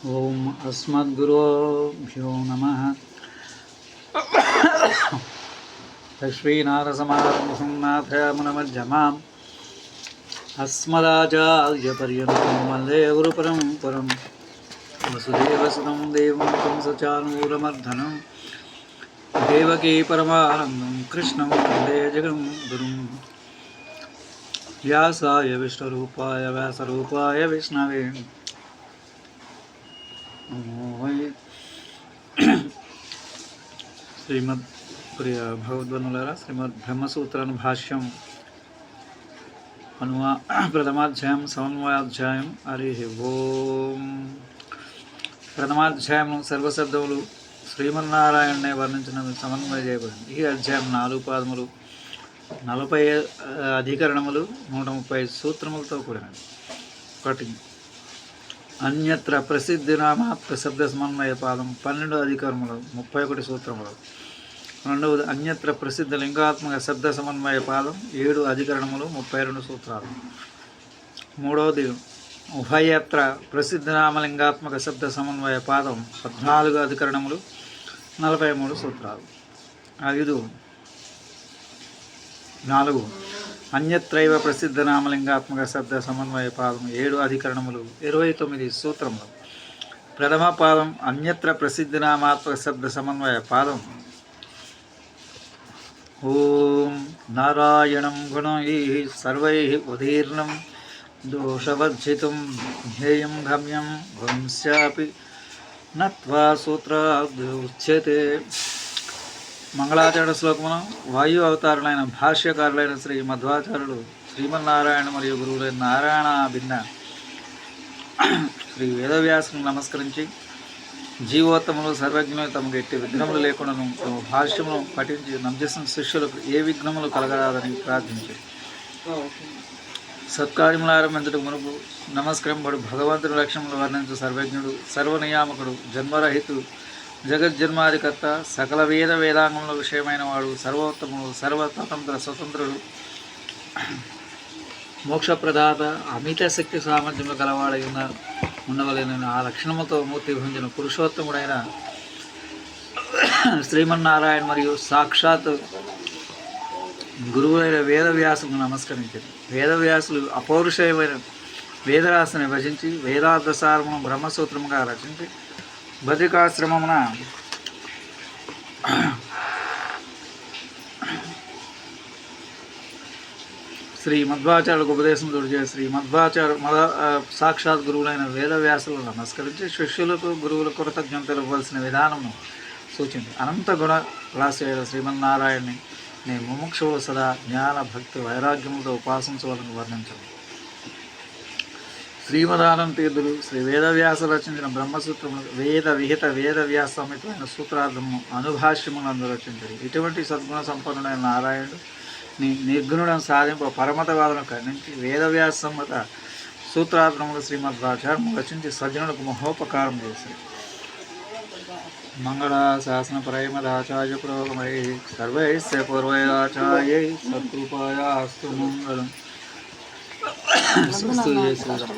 ओम अस्मद्गुरोभ्यो नमः। लक्ष्मीनारसमारंभं नाथयामुनमध्यमाम् अस्मदाचार्यपर्यन्तं वंदे गुरुपरम्परं वसुदेवसुतं देवं तं देवकी परमानन्दं कृष्णं वंदे जगं गुरुम् व्यासाय विश्वरूपाय व्यासरूपाय विष्णवे। శ్రీమద్ ప్రియ భగవద్వనులారా శ్రీమద్ బ్రహ్మసూత్రాను భాష్యం అనువా ప్రథమాధ్యాయం సమన్వయాధ్యాయం హరి ఓం. ప్రథమాధ్యాయం సర్వశబ్దములు శ్రీమన్నారాయణనే వర్ణించిన సమన్వయం చేయబడింది. ఈ అధ్యాయం నాలుగు పాదములు నలభై అధికరణములు నూట ముప్పై సూత్రములతో కూడినది. ఒకటి అన్యత్ర ప్రసిద్ధి నామాత్మ శబ్ద సమన్వయ పాదం పన్నెండు అధికారములు ముప్పై ఒకటి సూత్రములు. రెండవది అన్యత్ర ప్రసిద్ధ లింగాత్మక శబ్ద సమన్వయ పాదం ఏడు అధికరణములు ముప్పై రెండు సూత్రాలు. మూడవది ఉభయత్ర ప్రసిద్ధ నామలింగాత్మక శబ్ద సమన్వయ పాదం పద్నాలుగు అధికరణములు నలభై మూడు సూత్రాలు. ఐదు నాలుగు అన్యత్రైవ ప్రసిద్ధ నామలింగాత్మక శబ్ద సమన్వయ పాదం ఏడు అధికరణములు ఇరవై తొమ్మిది సూత్రములు. ప్రథమ పాదం అన్యత్ర ప్రసిద్ధ నామాత్మక శబ్ద సమన్వయ పాదం. ఓం నారాయణం గుణై సర్వై ఉదీర్ణం దోషవర్జితం ధ్యేయం గమ్యం వంశాపి నత్వా సూత్రాద్యుచ్యతే. మంగళాచరణ శ్లోకమును వాయు అవతారులైన భాష్యకారులైన శ్రీ మధ్వాచార్యుడు శ్రీమన్నారాయణ మరియు గురువులైన నారాయణ భిన్న శ్రీ వేదవ్యాసును నమస్కరించి జీవోత్తములు సర్వజ్ఞులు తమకు ఎట్టి విఘ్నములు లేకుండాను తమ భాష్యమును పఠించి నమ్జసిన శిష్యులకు ఏ విఘ్నములు కలగరాదని ప్రార్థించారు సత్కార్యములు ఆరంభించడం మునుపు నమస్కరింపడు భగవంతుని లక్ష్యములు వర్ణించు సర్వజ్ఞుడు సర్వనియామకుడు జన్మరహితుడు జగజ్జన్మాధికర్త సకల వేద వేదాంగముల విషయమైన వాడు సర్వోత్తముడు సర్వతంత్ర స్వతంత్రుడు మోక్షప్రదాత అమిత శక్తి సామర్థ్యము గలవాడై ఉన్న ఉండవలేని ఆ లక్షణముతో మూర్తి భంజన పురుషోత్తముడైన శ్రీమన్నారాయణ మరియు సాక్షాత్ గురువులైన వేదవ్యాసును నమస్కరించారు. వేదవ్యాసులు అపౌరుషమైన వేదరాశిని భజించి వేదార్థసారమును బ్రహ్మసూత్రముగా రచించి బద్రికాశ్రమమున శ్రీ మధ్వాచార్యులకు ఉపదేశం దొరికే శ్రీ మధ్వాచార్య మద సాక్షాత్ గురువులైన వేదవ్యాసులను నమస్కరించి శిష్యులకు గురువులకు కృతజ్ఞతలు ఇవ్వాల్సిన విధానము సూచింది. అనంత గుణ రాశి శ్రీమన్నారాయణని నేను ముముక్షువులు సదా జ్ఞాన భక్తి వైరాగ్యములతో ఉపాసించవాలని వర్ణించను శ్రీమదానం తీర్థులు శ్రీ వేదవ్యాస రచించిన బ్రహ్మసూత్రములు వేద విహిత వేదవ్యాస సమితమైన సూత్రార్థము అందరూ రచించారు. ఇటువంటి సద్గుణ సంపన్నుడైన నారాయణుడు ని నిర్గుణులను సాధింపు పరమతవాదను ఖండించి వేదవ్యాస సమ్మత సూత్రార్థములు శ్రీమద్వాచార్యము రచించి సజ్జనులకు మహోపకారం చేశారు. మంగళ శాసన ప్రేమదాచార్య పురోగమై సర్వైస్య పూర్వయాచార్యై సత్కృపాయ అస్తు Sık sık.